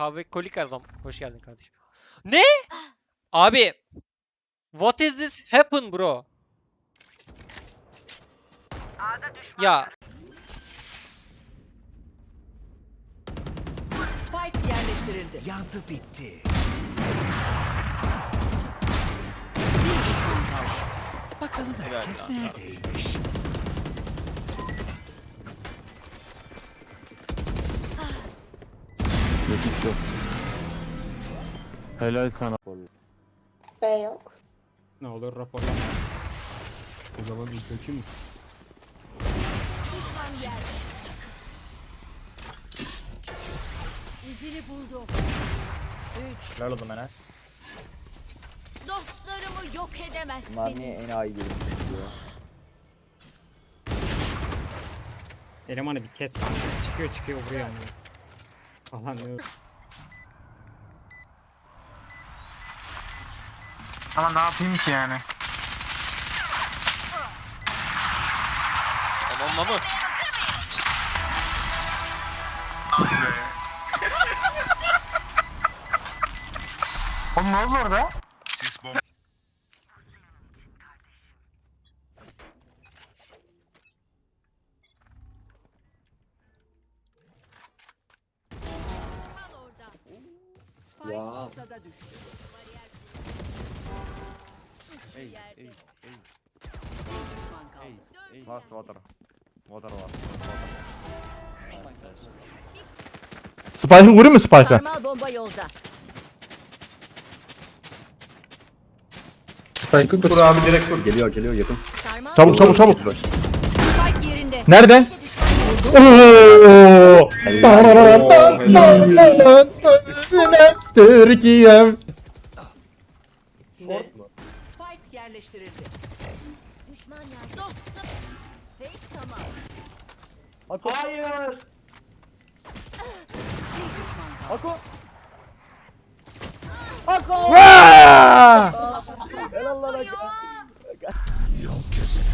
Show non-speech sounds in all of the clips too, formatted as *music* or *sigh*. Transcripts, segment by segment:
kahve kolik adam. Hoş geldin kardeşim. Ne? Abi. What is this happen bro? Ya Spike yerleştirildi. Yandı bitti. Bakalım herkes neredeymiş? Geçit yok. Helal sana. B yok. Ne olur raporlama. O zaman üstteki mi? İzini buldum. Helal oldum Enes. Dostlarımı yok edemezsiniz. Bunlar niye enayi gibi diyor. Elemanı bir kes kanka. Çıkıyor çıkıyor vuruyor yani. Falan ne Ama ne yapayım ki yani? tamam mı? Oğlum ne oldu orada? Kal ortada düştü. Üçü yerde. Bir düşman kaldı. Last water. Water var. Spike'ı vurayım mı Spike'a? Sarmal bomba yolda. Kur abi direkt kur. Geliyor geliyor yakın. Sarmal Çabuk çabuk çabuk. Spike yerinde. Nerede? Oo! Türkiye'm. Spike yerleştirildi. Düşman yardım. Dostum. Fake tamam. Hayır. Bir düşman kaldı. Helal lan Yol gözüne.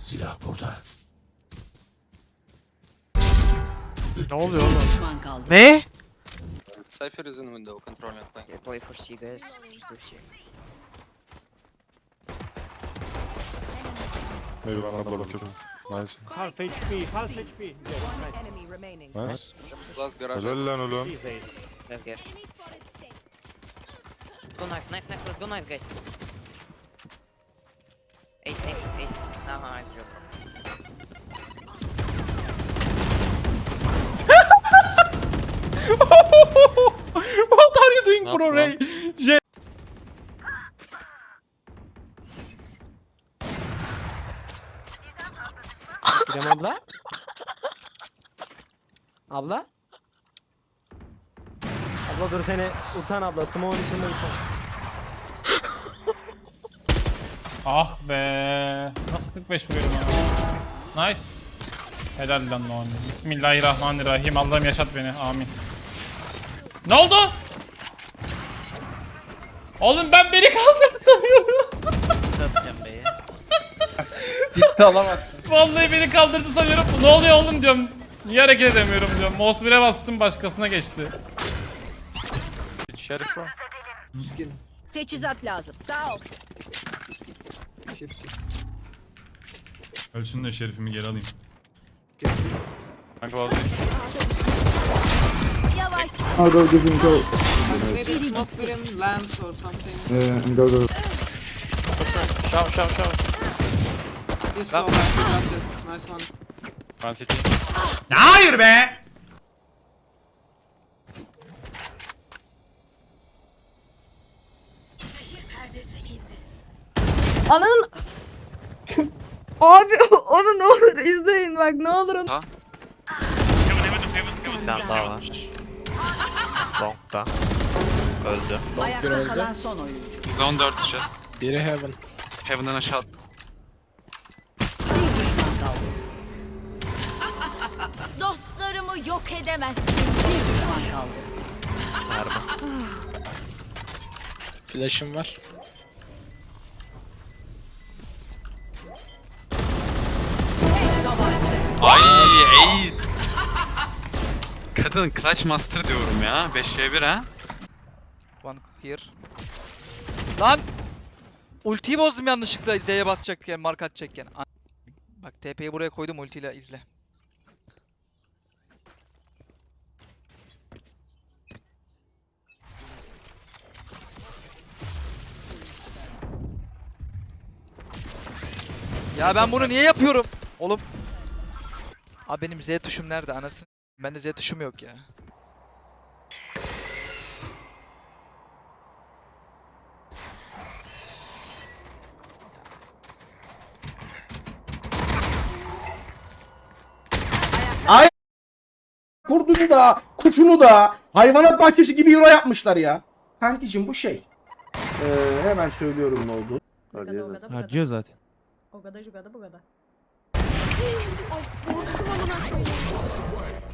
Silah burada. Ne oluyor oğlum? Ne? Cypher is in window, control your flank. Play for C guys. One upload of Nice. Half HP, half HP. Enemy remaining. Nice. Last garage. Helal lan oğlum. Let's get. Let's go knife, knife, knife. Let's go knife guys. Ace, ace, ace. No, no, I drop. *laughs* What are you doing bro Ray? Je- İrem abla. Abla. Abla dur seni utan abla. Smoke'un içinde utan. Ah be. Nasıl 45 vuruyorum ama. Nice. Helal lan lan. Bismillahirrahmanirrahim. Allah'ım yaşat beni. Amin. Ne oldu? Oğlum ben beni kaldırdı sanıyorum. *laughs* Ciddi alamazsın. Vallahi beni kaldırdı sanıyorum. Ne oluyor oğlum diyorum. Niye hareket edemiyorum diyorum. Mouse 1'e bastım başkasına geçti. Şerif bro. Teçhizat lazım. Sağ ol. Ölsün de şerifimi geri alayım. Kanka vallahi. Yavaş. Maybe smoke for him, lamps or something. Şam şam şam. This so Nice one. Ben city. Hayır be! Ananın... *laughs* Abi onu ne olur izleyin bak ne olur onu. Bir tane. Long'da. Öldü. Ayakta kalan son oyuncu. Zone 4 shot. Biri heaven. Heaven'dan aşağı at. Bir düşman kaldı. *laughs* Dostlarımı yok edemezsiniz. Bir düşman kaldı. Flash'ım var. Ay ey. Haritanın Clutch Master diyorum ya. 5v1 ha. One here. Lan! Ultiyi bozdum yanlışlıkla Z'ye basacakken, mark atacakken. A- Bak TP'yi buraya koydum ultiyle izle. Ya ben bunu niye yapıyorum? Oğlum. Abi benim Z tuşum nerede anasını? Bende Z tuşum yok ya. Kurdunu da, kuşunu da hayvanat bahçesi gibi euro yapmışlar ya. Kankicim bu şey. Ee, hemen söylüyorum ne oldu. Ha diyor zaten. O kadar şu kadar bu kadar. Enemy.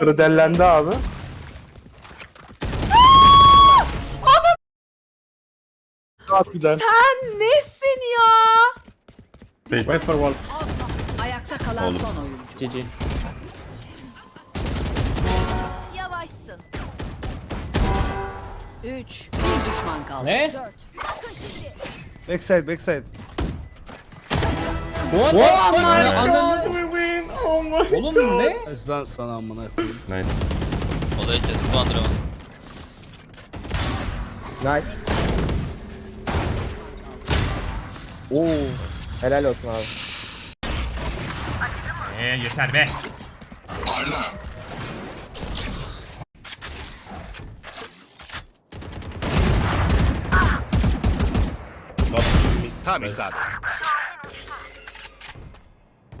Kırdellendi abi. Güzel. Sen nesin ya? Wait for one. Ayakta kalan son oyuncu. GG. Yavaşsın. 3. Bir düşman kaldı. Ne? 4. Bakın şimdi. Backside, backside. What? Oh my god, Oğlum ne? Eslan sana amına koyayım. Olayı kes. Bandra. Nice. Oo. Helal olsun abi. Eee yeter be. Tam isabet.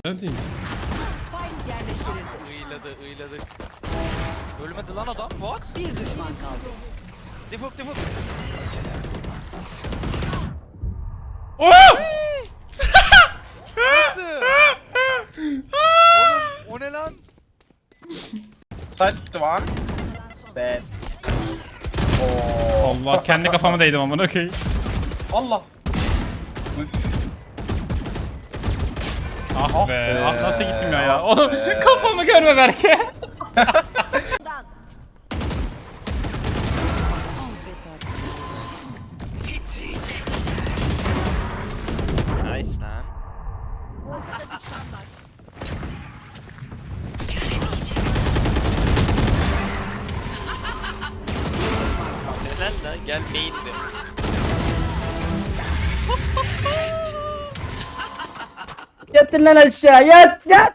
Spike yerleştirildi. Iyladı, ıyladık. Ölmedi lan adam. What? Bir düşman kaldı. Defuk defuk. Nasıl? Oğlum o ne lan? Allah kendi kafama değdim amına koyayım. Allah. Ah be. Ah nasıl gittim ya ya. Oğlum *laughs* kafamı görme belki. Dan. Nice lan. Helal lan gel main'de. Yatın lan aşağı yat yat.